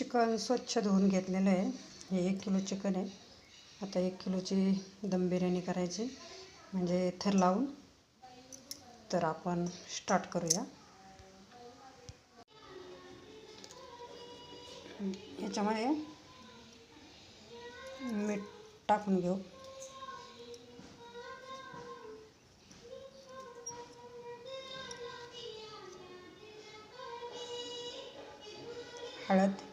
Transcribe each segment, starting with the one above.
Chicken स्वच्छ धुवून घेतलेलं आहे. हे एक किलो चिकन आहे. आता एक किलोची दम बिर्याणी करायची. म्हणजे थर लावून. तर आपण स्टार्ट करूया. याच्यामध्ये मीठ टाकून घेऊ. हळद.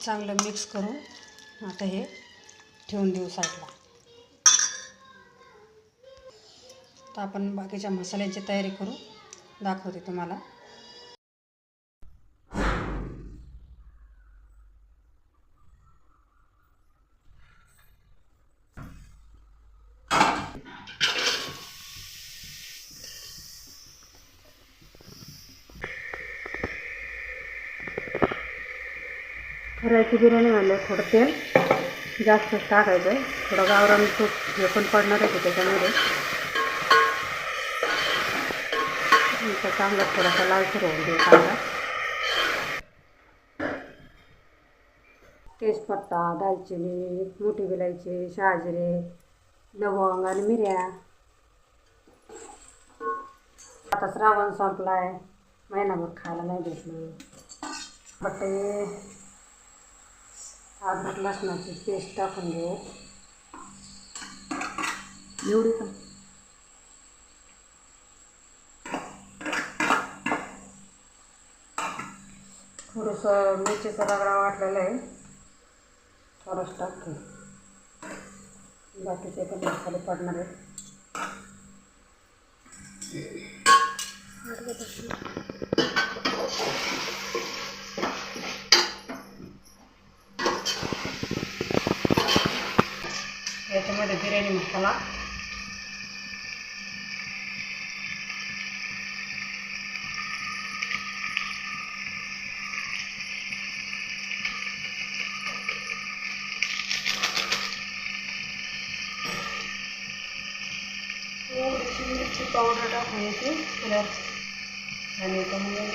चांगलं मिक्स करून आता हे ठेवून देऊ साईडला. तर आपण बाकीच्या मसाल्यांची तयारी करू दाखवते तुम्हाला. रायची बिर्याणी म्हणलं थोडं तेल जास्त टाकायचं. आहे थोडं गावरान तूप हे पण पडणार आहे त्याच्यामध्ये. चांगला थोडासा लालसर होऊन देऊ कांदा तेजपत्ता दालचिनी मोठी विलायची शहाजिरे लवंग आणि मिऱ्या. आता श्रावण संपलाय. महिनाभर खायला नाही भेटलं. बटे अद्रक लसणाची पेस्ट टाकून घेऊ. एवढी पण. थोडंसं मिरचीचा रगडा वाटलेला आहे. थोडंसं टाकते. बाकीचे पण मसाले पडणार आहे याच्यामध्ये बिर्याणी मसाला थोडीशी मिरची पावडर टाकून येते कलर आणि त्यामुळे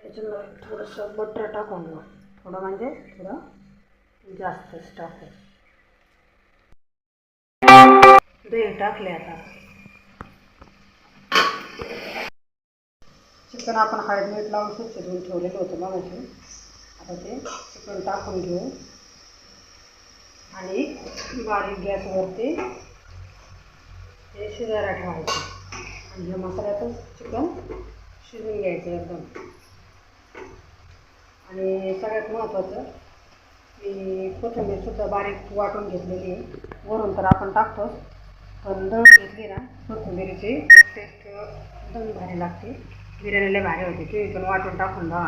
त्याच्यामध्ये थोडंसं बटर टाकून घेऊ थोडं म्हणजे थोडं जास्तच टाकू दही टाकले आता. चिकन आपण हळद मीठ लावून स्वच्छ धुवून ठेवलेलं होतं मगाशी. आता ते चिकन टाकून घेऊ. आणि बारीक गॅसवरती हे शिजायला ठेवायचं. आणि ह्या मसाल्यातच चिकन शिजून घ्यायचं एकदम. आणि सगळ्यात महत्त्वाचं की कोथिंबीरसुद्धा बारीक वाटून घेतलेली आहे. वरून तर आपण टाकतोच पण दळ घेतली ना कोथिंबीरीची टेस्ट दम भारी लागते. बिर्याणीला भारी होते तुम्ही पण वाटून टाकून द्या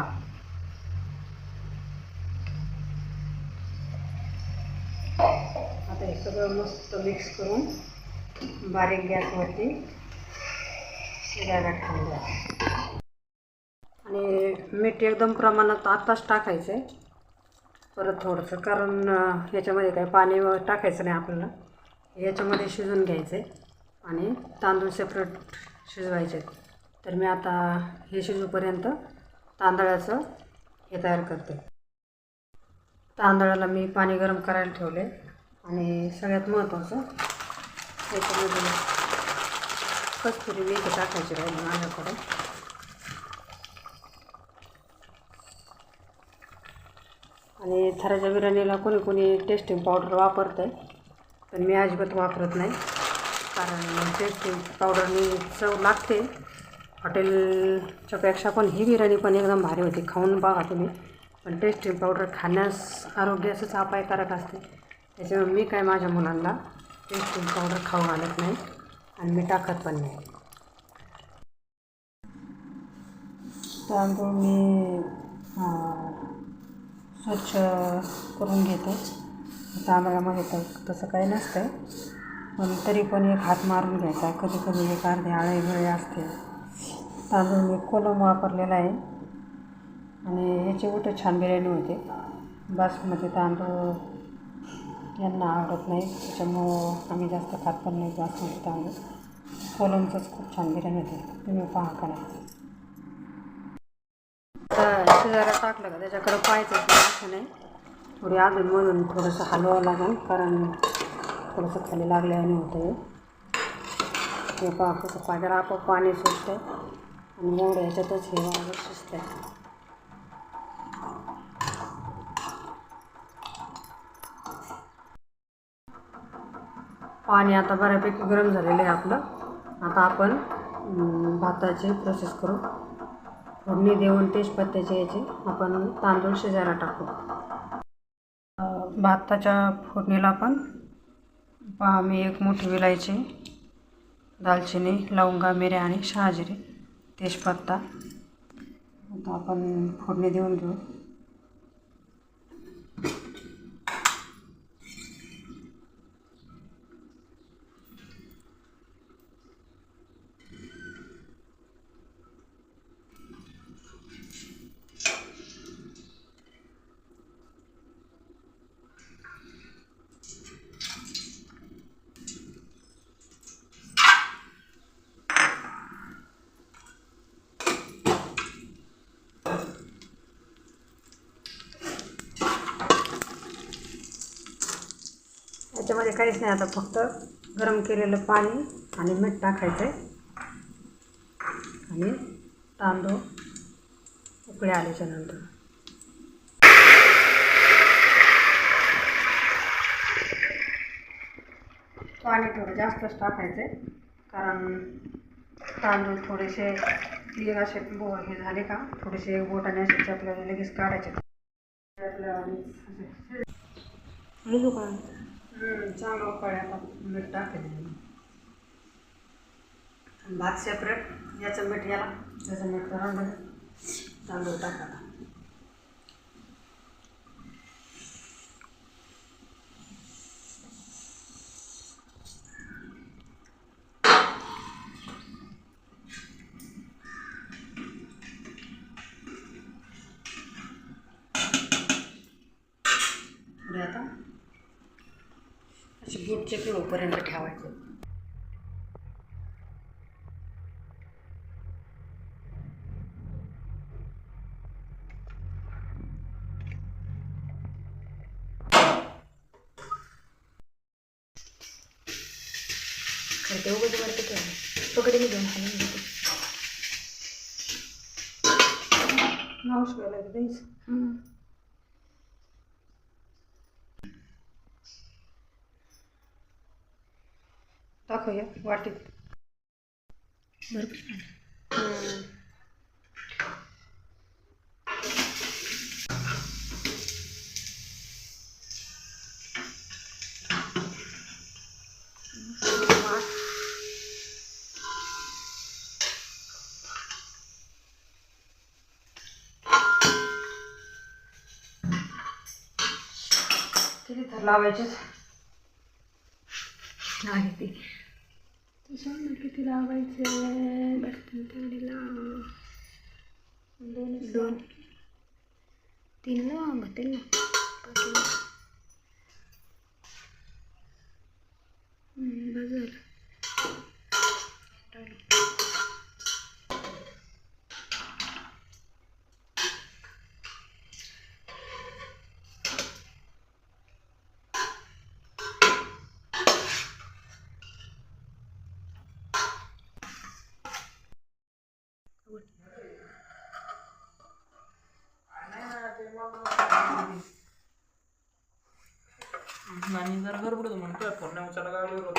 आता हे सगळं मस्त मिक्स करून बारीक गॅसवरती शिरायला ठेवून द्या मीठ एकदम प्रमाणात आत्ताच टाकायचं आहे परत थोडंसं कारण याच्यामध्ये काय पाणी टाकायचं नाही आपल्याला. याच्यामध्ये शिजून घ्यायचं आहे आणि तांदूळ सेपरेट शिजवायचे. आहेत. तर मी आता हे शिजूपर्यंत तांदळाचं हे तयार करते. तांदळाला मी पाणी गरम करायला ठेवले. आणि सगळ्यात महत्त्वाचं त्याच्यामध्ये कस्तुरी मेथी टाकायची राहिली माझ्याकडे. आणि थराच्या बिर्याणीला कोणी कोणी टेस्टिंग पावडर वापरतं आहे पण मी अजिबात वापरत नाही. कारण टेस्टिंग पावडरनी चव लागते. हॉटेलच्या पेक्षा पण ही बिर्याणी पण एकदम भारी होती. खाऊन बघा तुम्ही. पण टेस्टिंग पावडर खाण्यास आरोग्यासच अपायकारक असते. त्याच्यामुळे मी काय माझ्या मुलांना टेस्टिंग पावडर खाऊ घालत नाही आणि मी टाकत पण नाही. तांदूळ मी स्वच्छ करून घेते. तांदळामध्ये तर तसं काही नसतं पण तरी पण एक हात मारून घ्यायचा. कधी कधी एक अर्धे आळे वेळे असते. तांदूळ मी कोलम वापरलेला आहे. आणि ह्याची उठं छान बिर्याणी होते. बासमती तांदूळ यांना आवडत नाही. त्याच्यामुळं आम्ही जास्त खात पण नाही बासमती तांदूळ. कोलमचंच खूप छान बिर्याणी होते. तुम्ही पहा करा तर शिजायला टाकलं का? त्याच्याकडं पाहायचं असं नाही. थोडी अजून म्हणून थोडंसं हलवावं लागेल कारण थोडंसं खाली लागल्याने होतं हे ते पहा कसं पाहिजे आपोआप पाणी सुटतं आणि एवढं ह्याच्यातच हे वाजत शिजतं पाणी आता बऱ्यापैकी गरम झालेलं आहे आपलं. आता आपण भाताची प्रोसेस करू. फोडणी देऊन तेजपत्त्याचे याचे आपण तांदूळ शिजायला टाकू. भाताच्या फोडणीला आपण पहा मी एक मोठी विलायची दालचिनी लवंगा मिऱ्या आणि शहाजिरे तेजपत्ता. आता आपण फोडणी देऊन घेऊ. याच्यामध्ये काहीच नाही आता फक्त गरम केलेलं पाणी आणि मीठ टाकायचं आहे आणि तांदूळ उकळे आल्याच्यानंतर. पाणी थोडं जास्तच टाकायचं कारण तांदूळ थोडेसे क्लिअर असे बो हे झाले का थोडेसे बोटाने असे आपल्याला लगेच काढायचे. आपल्या चांगला उकळ्या मीठ टाकायचं भात सेपरेट याचं मीठ याला त्याचं मीठ करून तांदूळ टाकायला. बुटचे पिळोपर्यंत ठेवायचे. खायते उगाच वरती ठेवा पकडे मी दोन खाली घेते. दाखवूया. वाटीत. भरपूर किती थर लावायचे आहे ते ಶಾಂತಿ ತಿಲಾವೈತೆ ಬರ್ತೀನಿ ತಿಂಡಿಲ್ಲ ಡೋನ್ ತಿನ್ನಲ್ಲ ಗೊತ್ತಿಲ್ಲ ಹ್ಞೂ आणि जरा गडबडतो म्हणतोय फोन नाही उचलला गाडीवर